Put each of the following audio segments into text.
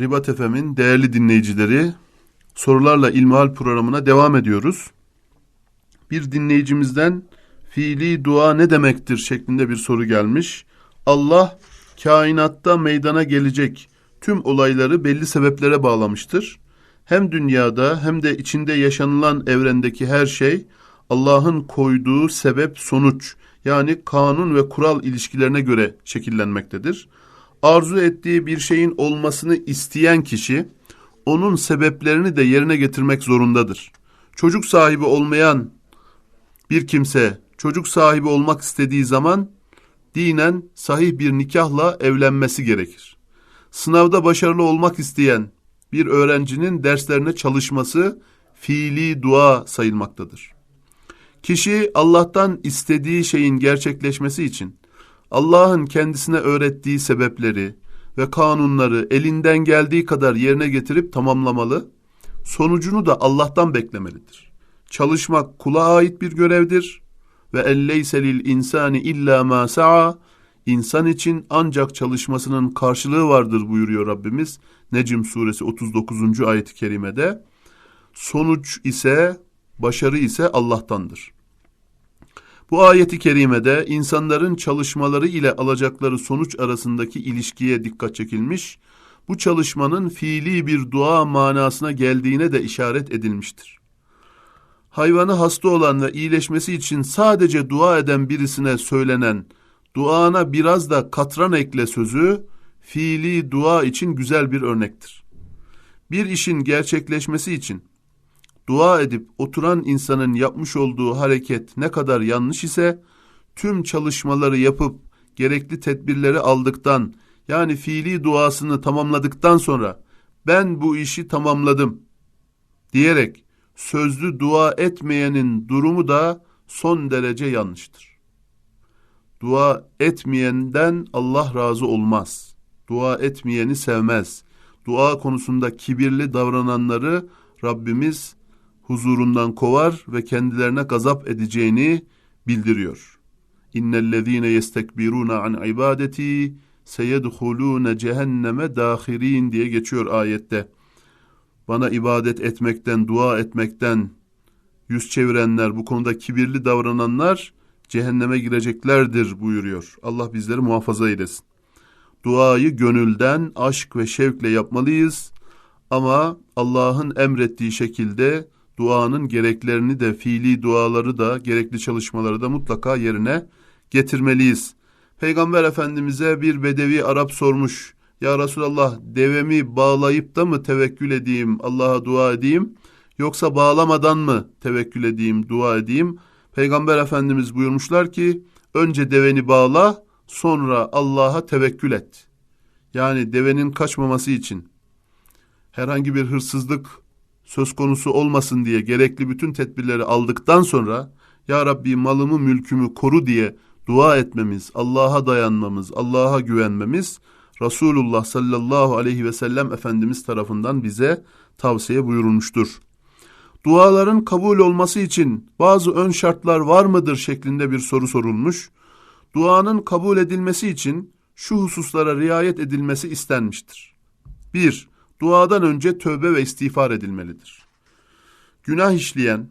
Ribat Efem'in değerli dinleyicileri sorularla ilmihal programına devam ediyoruz. Bir dinleyicimizden fiili dua ne demektir şeklinde bir soru gelmiş. Allah kainatta meydana gelecek tüm olayları belli sebeplere bağlamıştır. Hem dünyada hem de içinde yaşanılan evrendeki her şey Allah'ın koyduğu sebep sonuç yani kanun ve kural ilişkilerine göre şekillenmektedir arzu ettiği bir şeyin olmasını isteyen kişi onun sebeplerini de yerine getirmek zorundadır. Çocuk sahibi olmayan bir kimse çocuk sahibi olmak istediği zaman dinen sahih bir nikahla evlenmesi gerekir. Sınavda başarılı olmak isteyen bir öğrencinin derslerine çalışması fiili dua sayılmaktadır. Kişi Allah'tan istediği şeyin gerçekleşmesi için Allah'ın kendisine öğrettiği sebepleri ve kanunları elinden geldiği kadar yerine getirip tamamlamalı, sonucunu da Allah'tan beklemelidir. Çalışmak kula ait bir görevdir ve elleyse lil insani illa ma sa'a İnsan için ancak çalışmasının karşılığı vardır buyuruyor Rabbimiz. Necm suresi 39. ayet-i kerimede. Sonuç ise, başarı ise Allah'tandır. Bu ayeti kerimede insanların çalışmaları ile alacakları sonuç arasındaki ilişkiye dikkat çekilmiş, bu çalışmanın fiili bir dua manasına geldiğine de işaret edilmiştir. Hayvanı hasta olan ve iyileşmesi için sadece dua eden birisine söylenen duana biraz da katran ekle sözü fiili dua için güzel bir örnektir. Bir işin gerçekleşmesi için dua edip oturan insanın yapmış olduğu hareket ne kadar yanlış ise tüm çalışmaları yapıp gerekli tedbirleri aldıktan yani fiili duasını tamamladıktan sonra ben bu işi tamamladım diyerek sözlü dua etmeyenin durumu da son derece yanlıştır. Dua etmeyenden Allah razı olmaz. Dua etmeyeni sevmez. Dua konusunda kibirli davrananları Rabbimiz huzurundan kovar ve kendilerine gazap edeceğini bildiriyor. İnnellezîne yestekbirûne an ibadeti seyedhulûne cehenneme dâhirin diye geçiyor ayette. Bana ibadet etmekten, dua etmekten yüz çevirenler, bu konuda kibirli davrananlar cehenneme gireceklerdir buyuruyor. Allah bizleri muhafaza eylesin. Duayı gönülden, aşk ve şevkle yapmalıyız. Ama Allah'ın emrettiği şekilde duanın gereklerini de fiili duaları da gerekli çalışmaları da mutlaka yerine getirmeliyiz. Peygamber Efendimiz'e bir bedevi Arap sormuş. Ya Resulallah devemi bağlayıp da mı tevekkül edeyim, Allah'a dua edeyim yoksa bağlamadan mı tevekkül edeyim, dua edeyim? Peygamber Efendimiz buyurmuşlar ki önce deveni bağla sonra Allah'a tevekkül et. Yani devenin kaçmaması için herhangi bir hırsızlık söz konusu olmasın diye gerekli bütün tedbirleri aldıktan sonra Ya Rabbi malımı mülkümü koru diye dua etmemiz, Allah'a dayanmamız, Allah'a güvenmemiz Resulullah sallallahu aleyhi ve sellem Efendimiz tarafından bize tavsiye buyurulmuştur. Duaların kabul olması için bazı ön şartlar var mıdır şeklinde bir soru sorulmuş. Duanın kabul edilmesi için şu hususlara riayet edilmesi istenmiştir. 1 duadan önce tövbe ve istiğfar edilmelidir. Günah işleyen,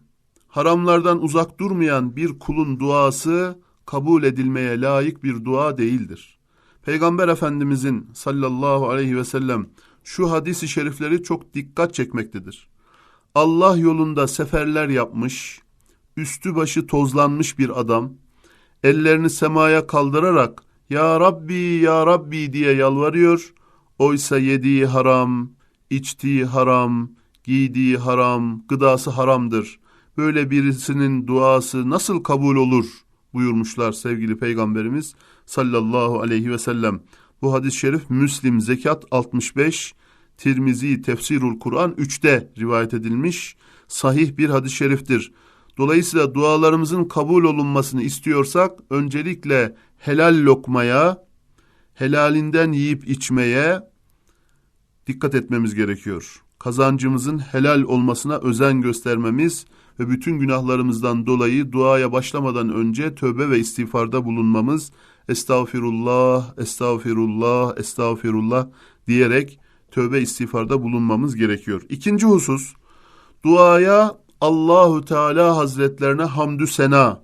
haramlardan uzak durmayan bir kulun duası kabul edilmeye layık bir dua değildir. Peygamber Efendimizin sallallahu aleyhi ve sellem şu hadisi şerifleri çok dikkat çekmektedir. Allah yolunda seferler yapmış, üstü başı tozlanmış bir adam, ellerini semaya kaldırarak Ya Rabbi, Ya Rabbi diye yalvarıyor, oysa yediği haram, içtiği haram, giydiği haram, gıdası haramdır. Böyle birisinin duası nasıl kabul olur buyurmuşlar sevgili peygamberimiz sallallahu aleyhi ve sellem. Bu hadis-i şerif Müslim Zekat 65, Tirmizi Tefsirul Kur'an 3'te rivayet edilmiş sahih bir hadis-i şeriftir. Dolayısıyla dualarımızın kabul olunmasını istiyorsak öncelikle helal lokmaya, helalinden yiyip içmeye, dikkat etmemiz gerekiyor. Kazancımızın helal olmasına özen göstermemiz ve bütün günahlarımızdan dolayı duaya başlamadan önce tövbe ve istiğfarda bulunmamız, estağfirullah, estağfirullah, estağfirullah diyerek tövbe istiğfarda bulunmamız gerekiyor. İkinci husus duaya Allahu Teala Hazretlerine hamdü sena,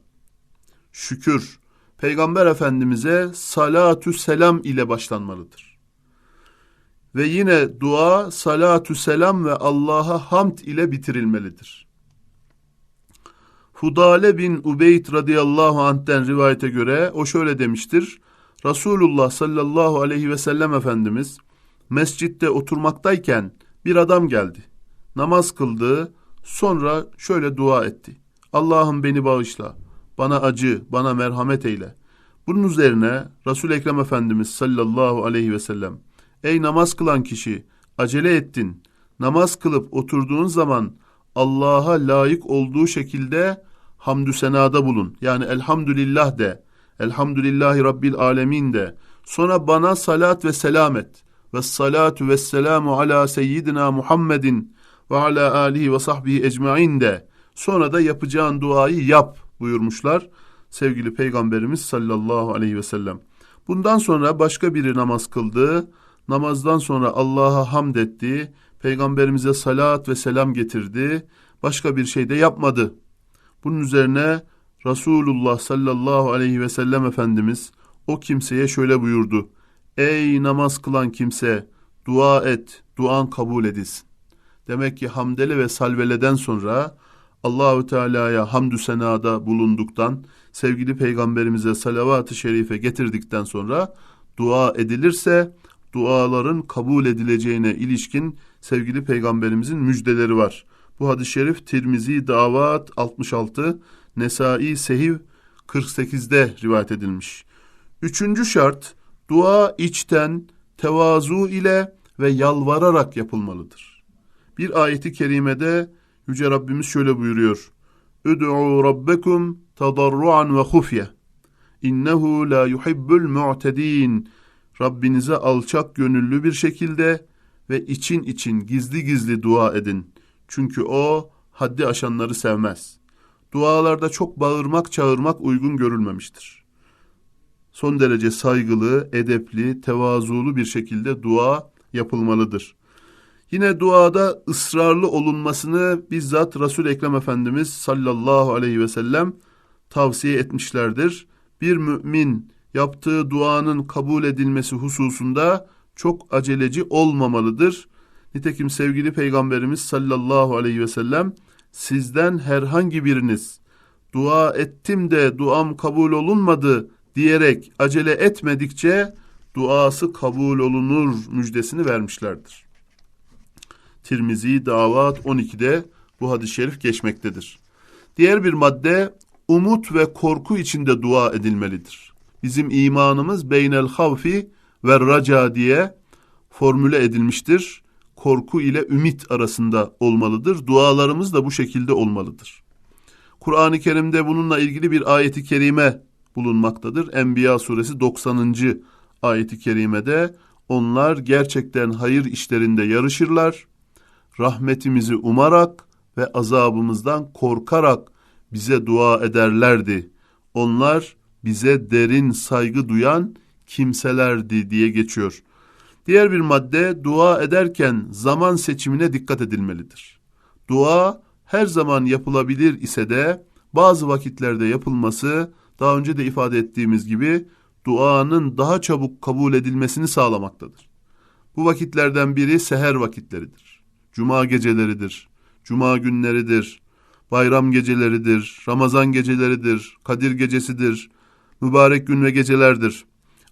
şükür, Peygamber Efendimiz'e salatü selam ile başlanmalıdır. Ve yine dua salatü selam ve Allah'a hamd ile bitirilmelidir. Hudale bin Ubeyd radıyallahu anh'ten rivayete göre o şöyle demiştir. Resulullah sallallahu aleyhi ve sellem Efendimiz mescitte oturmaktayken bir adam geldi. Namaz kıldı, sonra şöyle dua etti. Allah'ım beni bağışla, bana acı, bana merhamet eyle. Bunun üzerine Resul Ekrem Efendimiz sallallahu aleyhi ve sellem Ey namaz kılan kişi acele ettin. Namaz kılıp oturduğun zaman Allah'a layık olduğu şekilde hamdü senada bulun. Yani elhamdülillah de. Elhamdülillahi Rabbil alemin de. Sonra bana salat ve selam et. Ve salatu ve selamu ala seyyidina Muhammedin ve ala alihi ve sahbihi ecmain de. Sonra da yapacağın duayı yap buyurmuşlar sevgili Peygamberimiz sallallahu aleyhi ve sellem. Bundan sonra başka biri namaz kıldı. Namazdan sonra Allah'a hamd etti. Peygamberimize salat ve selam getirdi. Başka bir şey de yapmadı. Bunun üzerine Resulullah sallallahu aleyhi ve sellem Efendimiz o kimseye şöyle buyurdu. Ey namaz kılan kimse dua et, duan kabul edilsin. Demek ki hamdele ve salveleden sonra Allahü Teala'ya hamdü senada bulunduktan, sevgili peygamberimize salavat-ı şerife getirdikten sonra dua edilirse duaların kabul edileceğine ilişkin sevgili peygamberimizin müjdeleri var. Bu hadis-i şerif Tirmizi Davat 66, Nesai Sehiv 48'de rivayet edilmiş. Üçüncü şart dua içten, tevazu ile ve yalvararak yapılmalıdır. Bir ayeti kerimede Yüce Rabbimiz şöyle buyuruyor. Üd'u rabbekum tadarruan ve hufye. İnnehu la yuhibbul mu'tedin. Rabbinize alçak gönüllü bir şekilde ve için için gizli gizli dua edin. Çünkü o haddi aşanları sevmez. Dualarda çok bağırmak çağırmak uygun görülmemiştir. Son derece saygılı, edepli, tevazulu bir şekilde dua yapılmalıdır. Yine duada ısrarlı olunmasını bizzat Resul Ekrem Efendimiz sallallahu aleyhi ve sellem tavsiye etmişlerdir. Bir mümin yaptığı duanın kabul edilmesi hususunda çok aceleci olmamalıdır. Nitekim sevgili Peygamberimiz sallallahu aleyhi ve sellem sizden herhangi biriniz dua ettim de duam kabul olunmadı diyerek acele etmedikçe duası kabul olunur müjdesini vermişlerdir. Tirmizi Davat 12'de bu hadis-i şerif geçmektedir. Diğer bir madde umut ve korku içinde dua edilmelidir. Bizim imanımız beynel havfi ve raca diye formüle edilmiştir. Korku ile ümit arasında olmalıdır. Dualarımız da bu şekilde olmalıdır. Kur'an-ı Kerim'de bununla ilgili bir ayeti kerime bulunmaktadır. Enbiya suresi 90. ayeti kerimede onlar gerçekten hayır işlerinde yarışırlar rahmetimizi umarak ve azabımızdan korkarak bize dua ederlerdi. Onlar bize derin saygı duyan kimselerdi diye geçiyor. Diğer bir madde dua ederken zaman seçimine dikkat edilmelidir. Dua her zaman yapılabilir ise de bazı vakitlerde yapılması daha önce de ifade ettiğimiz gibi duanın daha çabuk kabul edilmesini sağlamaktadır. Bu vakitlerden biri seher vakitleridir cuma geceleridir, cuma günleridir, bayram geceleridir, Ramazan geceleridir, Kadir gecesidir, mübarek gün ve gecelerdir.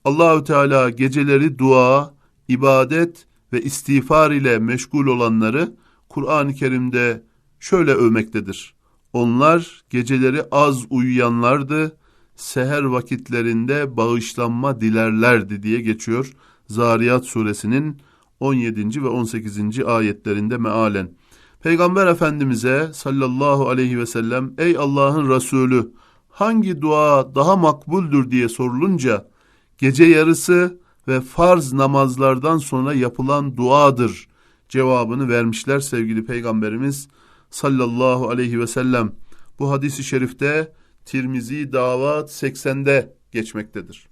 Allahü Teala geceleri dua, ibadet ve istiğfar ile meşgul olanları Kur'an-ı Kerim'de şöyle övmektedir. Onlar geceleri az uyuyanlardı, seher vakitlerinde bağışlanma dilerlerdi diye geçiyor Zariyat suresinin 17. ve 18. ayetlerinde mealen. Peygamber Efendimiz'e sallallahu aleyhi ve sellem ey Allah'ın Resulü hangi dua daha makbuldür diye sorulunca gece yarısı ve farz namazlardan sonra yapılan duadır cevabını vermişler sevgili Peygamberimiz sallallahu aleyhi ve sellem. Bu hadisi şerifte Tirmizi Davat 80'de geçmektedir.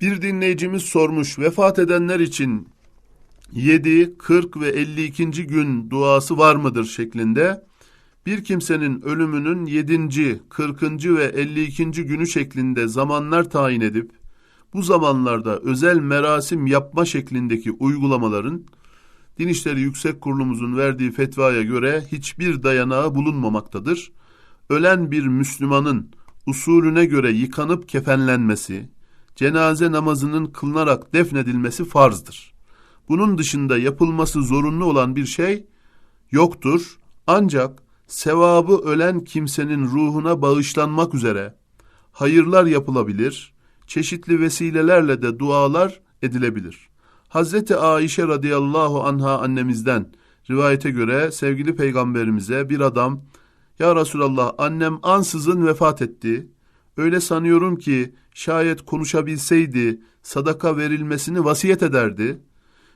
Bir dinleyicimiz sormuş vefat edenler için 7, 40 ve 52. gün duası var mıdır şeklinde. Bir kimsenin ölümünün 7. 40. ve 52. günü şeklinde zamanlar tayin edip bu zamanlarda özel merasim yapma şeklindeki uygulamaların Din İşleri Yüksek Kurulumuzun verdiği fetvaya göre hiçbir dayanağı bulunmamaktadır. Ölen bir Müslümanın usulüne göre yıkanıp kefenlenmesi, cenaze namazının kılınarak defnedilmesi farzdır. Bunun dışında yapılması zorunlu olan bir şey yoktur. Ancak sevabı ölen kimsenin ruhuna bağışlanmak üzere hayırlar yapılabilir, çeşitli vesilelerle de dualar edilebilir. Hazreti Ayşe radıyallahu anha annemizden rivayete göre sevgili peygamberimize bir adam ya Resulallah annem ansızın vefat etti. Öyle sanıyorum ki şayet konuşabilseydi sadaka verilmesini vasiyet ederdi.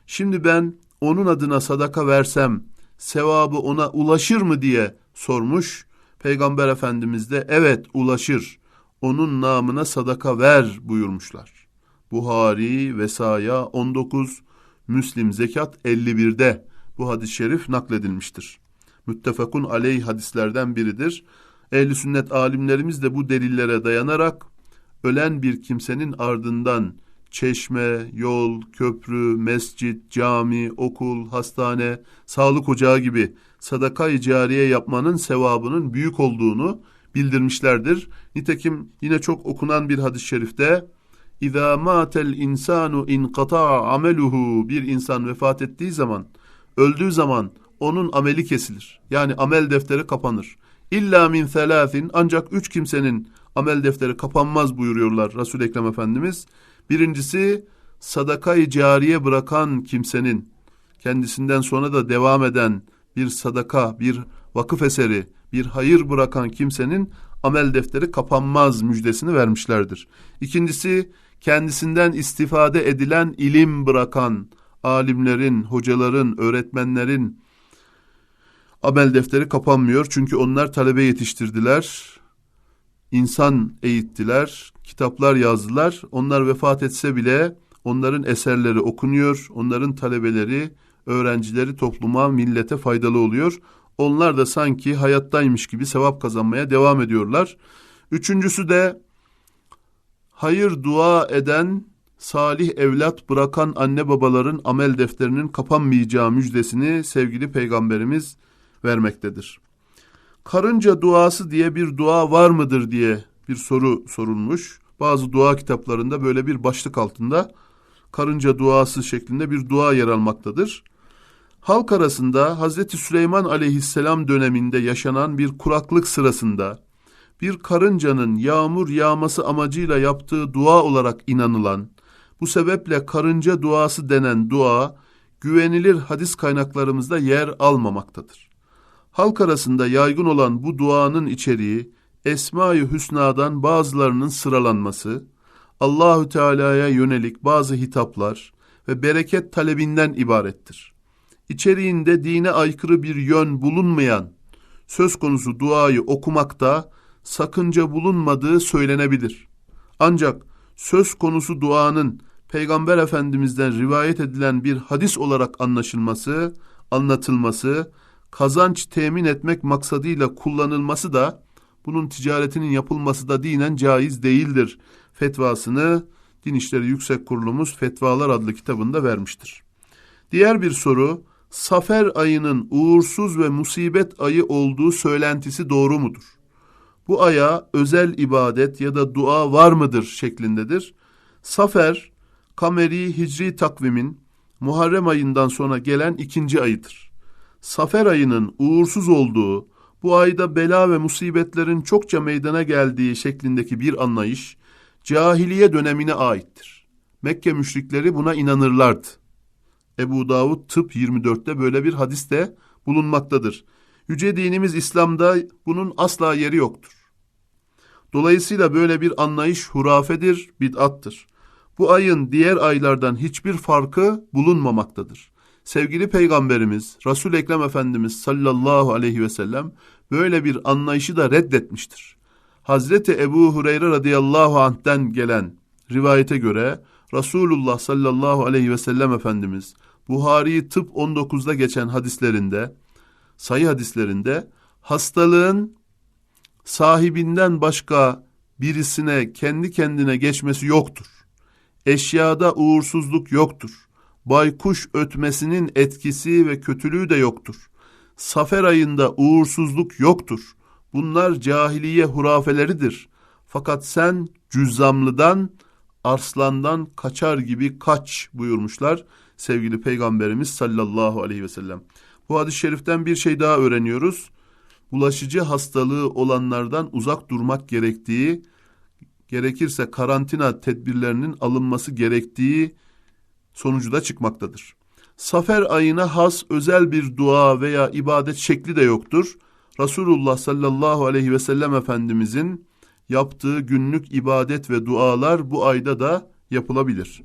Şimdi ben onun adına sadaka versem sevabı ona ulaşır mı diye sormuş. Peygamber Efendimiz de evet ulaşır. Onun namına sadaka ver buyurmuşlar. Buhari Vesaya 19, Müslim Zekat 51'de bu hadis-i şerif nakledilmiştir. Müttefakun aleyh hadislerden biridir. Ehli sünnet alimlerimiz de bu delillere dayanarak ölen bir kimsenin ardından çeşme, yol, köprü, mescit, cami, okul, hastane, sağlık ocağı gibi sadaka-i cariye yapmanın sevabının büyük olduğunu bildirmişlerdir. Nitekim yine çok okunan bir hadis-i şerifte İza matel insanu inqata ameluhu bir insan vefat ettiği zaman öldüğü zaman onun ameli kesilir. Yani amel defteri kapanır. İlla min selâfin ancak üç kimsenin amel defteri kapanmaz buyuruyorlar Resul Ekrem Efendimiz. Birincisi sadakayı cariye bırakan kimsenin kendisinden sonra da devam eden bir sadaka, bir vakıf eseri, bir hayır bırakan kimsenin amel defteri kapanmaz müjdesini vermişlerdir. İkincisi kendisinden istifade edilen ilim bırakan alimlerin, hocaların, öğretmenlerin amel defteri kapanmıyor. Çünkü onlar talebe yetiştirdiler, insan eğittiler, kitaplar yazdılar. Onlar vefat etse bile onların eserleri okunuyor, onların talebeleri, öğrencileri topluma, millete faydalı oluyor. Onlar da sanki hayattaymış gibi sevap kazanmaya devam ediyorlar. Üçüncüsü de hayır dua eden, salih evlat bırakan anne babaların amel defterinin kapanmayacağı müjdesini sevgili peygamberimiz vermektedir. Karınca duası diye bir dua var mıdır diye bir soru sorulmuş. Bazı dua kitaplarında böyle bir başlık altında karınca duası şeklinde bir dua yer almaktadır. Halk arasında Hazreti Süleyman aleyhisselam döneminde yaşanan bir kuraklık sırasında bir karıncanın yağmur yağması amacıyla yaptığı dua olarak inanılan, bu sebeple karınca duası denen dua güvenilir hadis kaynaklarımızda yer almamaktadır. Halk arasında yaygın olan bu duanın içeriği Esma-i Hüsna'dan bazılarının sıralanması, Allahü Teala'ya yönelik bazı hitaplar ve bereket talebinden ibarettir. İçeriğinde dine aykırı bir yön bulunmayan söz konusu duayı okumakta sakınca bulunmadığı söylenebilir. Ancak söz konusu duanın Peygamber Efendimiz'den rivayet edilen bir hadis olarak anlaşılması, anlatılması, kazanç temin etmek maksadıyla kullanılması da bunun ticaretinin yapılması da dinen caiz değildir. Fetvasını Din İşleri Yüksek Kurulumuz Fetvalar adlı kitabında vermiştir. Diğer bir soru, Safer ayının uğursuz ve musibet ayı olduğu söylentisi doğru mudur? Bu aya özel ibadet ya da dua var mıdır şeklindedir. Safer, Kameri Hicri takvimin Muharrem ayından sonra gelen ikinci ayıdır. Safer ayının uğursuz olduğu, bu ayda bela ve musibetlerin çokça meydana geldiği şeklindeki bir anlayış, cahiliye dönemine aittir. Mekke müşrikleri buna inanırlardı. Ebu Davud Tıp 24'te böyle bir hadiste bulunmaktadır. Yüce dinimiz İslam'da bunun asla yeri yoktur. Dolayısıyla böyle bir anlayış hurafedir, bid'attır. Bu ayın diğer aylardan hiçbir farkı bulunmamaktadır. Sevgili Peygamberimiz Resul Ekrem Efendimiz sallallahu aleyhi ve sellem böyle bir anlayışı da reddetmiştir. Hazreti Ebu Hureyre radıyallahu anh'ten gelen rivayete göre Resulullah sallallahu aleyhi ve sellem Efendimiz Buhari tıp 19'da geçen hadislerinde, sayı hadislerinde hastalığın sahibinden başka birisine kendi kendine geçmesi yoktur. Eşyada uğursuzluk yoktur. Baykuş ötmesinin etkisi ve kötülüğü de yoktur. Safer ayında uğursuzluk yoktur. Bunlar cahiliye hurafeleridir. Fakat sen cüzzamlıdan, arslandan kaçar gibi kaç buyurmuşlar sevgili Peygamberimiz sallallahu aleyhi ve sellem. Bu hadis-i şeriften bir şey daha öğreniyoruz. Bulaşıcı hastalığı olanlardan uzak durmak gerektiği, gerekirse karantina tedbirlerinin alınması gerektiği sonucu da çıkmaktadır. Safer ayına has özel bir dua veya ibadet şekli de yoktur. Resulullah sallallahu aleyhi ve sellem Efendimizin yaptığı günlük ibadet ve dualar bu ayda da yapılabilir.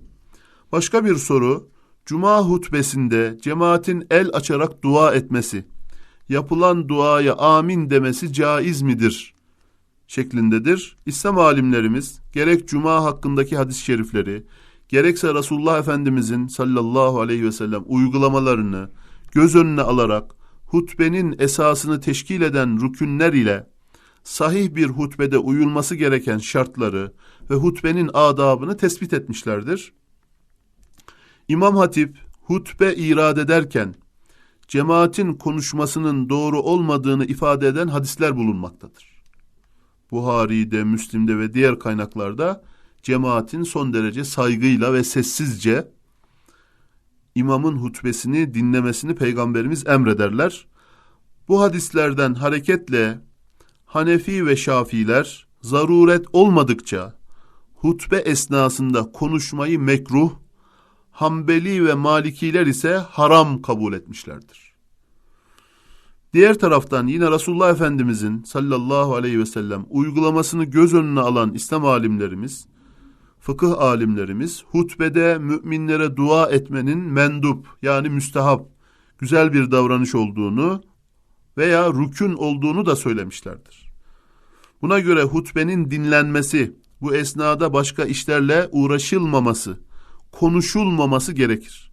Başka bir soru, Cuma hutbesinde cemaatin el açarak dua etmesi, yapılan duaya amin demesi caiz midir? şeklindedir. İslam alimlerimiz gerek Cuma hakkındaki hadis-i şerifleri, gerekse Resulullah Efendimizin sallallahu aleyhi ve sellem uygulamalarını göz önüne alarak hutbenin esasını teşkil eden rükünler ile sahih bir hutbede uyulması gereken şartları ve hutbenin adabını tespit etmişlerdir. İmam Hatip hutbe irad ederken cemaatin konuşmasının doğru olmadığını ifade eden hadisler bulunmaktadır. Buhari'de, Müslim'de ve diğer kaynaklarda cemaatin son derece saygıyla ve sessizce imamın hutbesini dinlemesini peygamberimiz emrederler. Bu hadislerden hareketle Hanefi ve Şafiler zaruret olmadıkça hutbe esnasında konuşmayı mekruh, Hanbeli ve Malikiler ise haram kabul etmişlerdir. Diğer taraftan yine Resulullah Efendimizin sallallahu aleyhi ve sellem uygulamasını göz önüne alan İslam alimlerimiz, fıkıh alimlerimiz hutbede müminlere dua etmenin mendup yani müstehap, güzel bir davranış olduğunu veya rükün olduğunu da söylemişlerdir. Buna göre hutbenin dinlenmesi, bu esnada başka işlerle uğraşılmaması, konuşulmaması gerekir.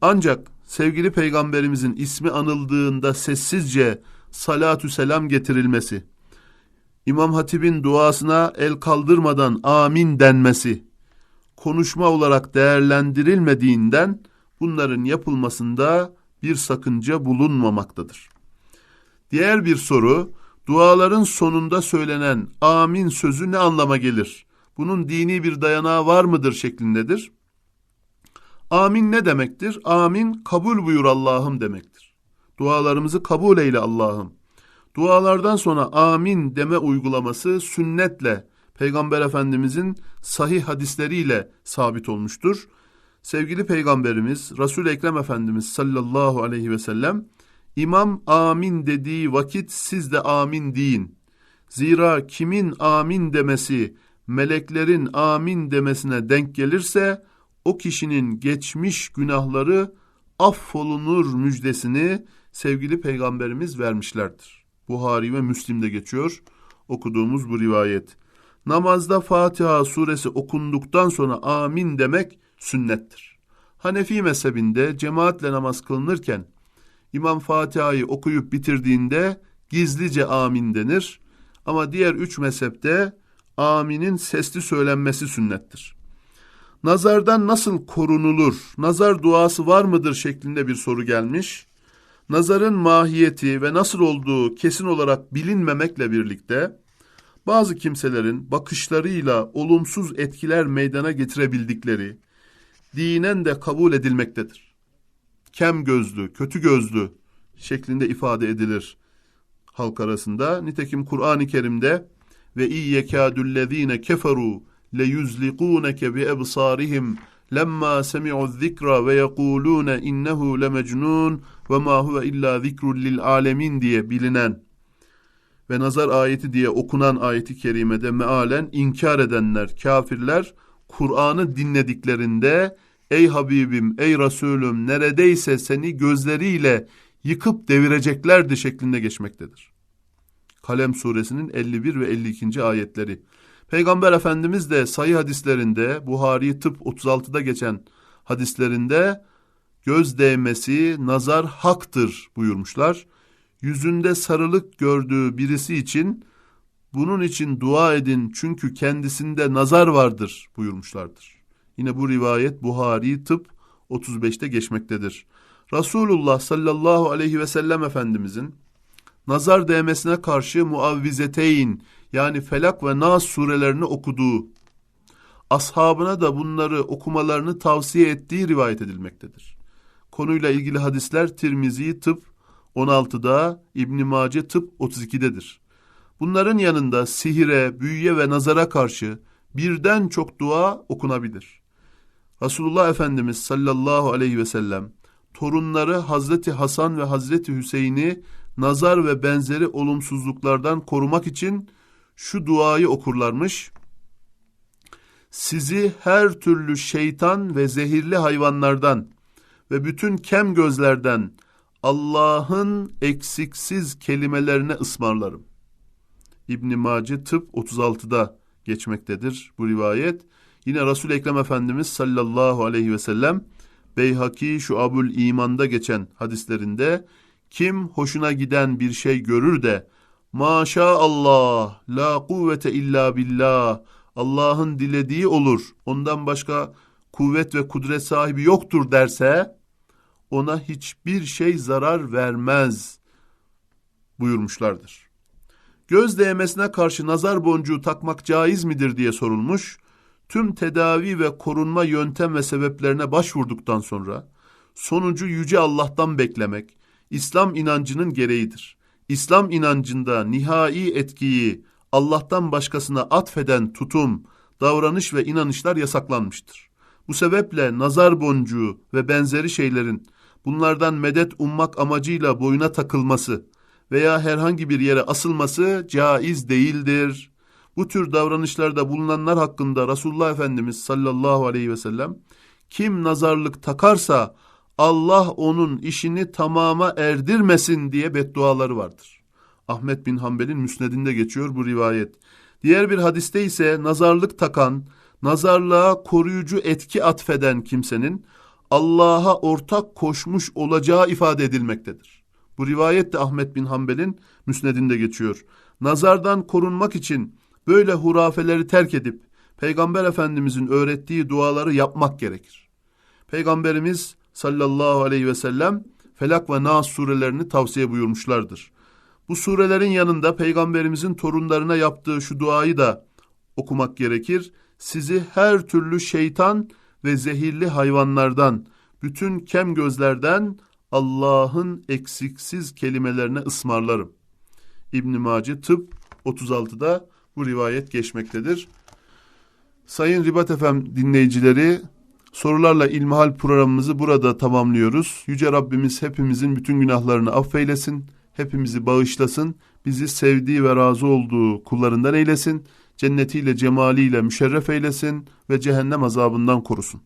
Ancak sevgili peygamberimizin ismi anıldığında sessizce salatü selam getirilmesi, İmam Hatip'in duasına el kaldırmadan amin denmesi, konuşma olarak değerlendirilmediğinden bunların yapılmasında bir sakınca bulunmamaktadır. Diğer bir soru, duaların sonunda söylenen amin sözü ne anlama gelir? Bunun dini bir dayanağı var mıdır şeklindedir. Amin ne demektir? Amin kabul buyur Allah'ım demektir. Dualarımızı kabul eyle Allah'ım. Dualardan sonra amin deme uygulaması sünnetle Peygamber Efendimizin sahih hadisleriyle sabit olmuştur. Sevgili Peygamberimiz Resul Ekrem Efendimiz sallallahu aleyhi ve sellem İmam amin dediği vakit siz de amin deyin. Zira kimin amin demesi meleklerin amin demesine denk gelirse o kişinin geçmiş günahları affolunur müjdesini sevgili peygamberimiz vermişlerdir. Buhari ve Müslim'de geçiyor okuduğumuz bu rivayet. Namazda Fatiha suresi okunduktan sonra amin demek sünnettir. Hanefi mezhebinde cemaatle namaz kılınırken İmam Fatiha'yı okuyup bitirdiğinde gizlice amin denir. Ama diğer üç mezhepte aminin sesli söylenmesi sünnettir. Nazardan nasıl korunulur? Nazar duası var mıdır şeklinde bir soru gelmiş. Nazarın mahiyeti ve nasıl olduğu kesin olarak bilinmemekle birlikte bazı kimselerin bakışlarıyla olumsuz etkiler meydana getirebildikleri dinen de kabul edilmektedir. Kem gözlü, kötü gözlü şeklinde ifade edilir halk arasında. Nitekim Kur'an-ı Kerim'de ve iyyekâdüllezîne keferû leyuzliqûneke bi ebsârihim lemma semi'u zikra ve yekulûne innehu lemecnun ve ma huve illa zikrun lil alemin diye bilinen ve nazar ayeti diye okunan ayeti kerimede mealen inkar edenler, kafirler Kur'an'ı dinlediklerinde ey Habibim, ey Resulüm neredeyse seni gözleriyle yıkıp devireceklerdi şeklinde geçmektedir. Kalem suresinin 51 ve 52. ayetleri. Peygamber Efendimiz de sayı hadislerinde Buhari tıp 36'da geçen hadislerinde göz değmesi nazar haktır buyurmuşlar. Yüzünde sarılık gördüğü birisi için bunun için dua edin çünkü kendisinde nazar vardır buyurmuşlardır. Yine bu rivayet Buhari tıp 35'te geçmektedir. Resulullah sallallahu aleyhi ve sellem Efendimizin nazar değmesine karşı muavvizeteyn yani Felak ve Nas surelerini okuduğu, ashabına da bunları okumalarını tavsiye ettiği rivayet edilmektedir. Konuyla ilgili hadisler Tirmizi tıp 16'da, İbn Mace tıp 32'dedir. Bunların yanında sihire, büyüye ve nazara karşı birden çok dua okunabilir. Resulullah Efendimiz sallallahu aleyhi ve sellem torunları Hazreti Hasan ve Hazreti Hüseyin'i nazar ve benzeri olumsuzluklardan korumak için şu duayı okurlarmış. Sizi her türlü şeytan ve zehirli hayvanlardan ve bütün kem gözlerden Allah'ın eksiksiz kelimelerine ısmarlarım. İbn Mace tıp 36'da geçmektedir bu rivayet. Yine Resul Ekrem Efendimiz sallallahu aleyhi ve sellem Beyhaki Şuabul İman'da geçen hadislerinde kim hoşuna giden bir şey görür de maşallah la kuvvete illa billah Allah'ın dilediği olur ondan başka kuvvet ve kudret sahibi yoktur derse ona hiçbir şey zarar vermez buyurmuşlardır. Göz değmesine karşı nazar boncuğu takmak caiz midir diye sorulmuş. Tüm tedavi ve korunma yöntem ve sebeplerine başvurduktan sonra sonucu yüce Allah'tan beklemek İslam inancının gereğidir. İslam inancında nihai etkiyi Allah'tan başkasına atfeden tutum, davranış ve inanışlar yasaklanmıştır. Bu sebeple nazar boncuğu ve benzeri şeylerin bunlardan medet ummak amacıyla boyuna takılması veya herhangi bir yere asılması caiz değildir. Bu tür davranışlarda bulunanlar hakkında Resulullah Efendimiz sallallahu aleyhi ve sellem kim nazarlık takarsa Allah onun işini tamama erdirmesin diye bedduaları vardır. Ahmet bin Hanbel'in müsnedinde geçiyor bu rivayet. Diğer bir hadiste ise nazarlık takan, nazarlığa koruyucu etki atfeden kimsenin Allah'a ortak koşmuş olacağı ifade edilmektedir. Bu rivayet de Ahmet bin Hanbel'in müsnedinde geçiyor. Nazardan korunmak için böyle hurafeleri terk edip Peygamber Efendimizin öğrettiği duaları yapmak gerekir. Peygamberimiz sallallahu aleyhi ve sellem Felak ve Nas surelerini tavsiye buyurmuşlardır. Bu surelerin yanında peygamberimizin torunlarına yaptığı şu duayı da okumak gerekir. Sizi her türlü şeytan ve zehirli hayvanlardan, bütün kem gözlerden Allah'ın eksiksiz kelimelerine ısmarlarım. İbn Mace tıp 36'da bu rivayet geçmektedir. Sayın Ribat Efem dinleyicileri sorularla ilmihal programımızı burada tamamlıyoruz. Yüce Rabbimiz hepimizin bütün günahlarını affeylesin, hepimizi bağışlasın, bizi sevdiği ve razı olduğu kullarından eylesin, cennetiyle cemaliyle müşerref eylesin ve cehennem azabından korusun.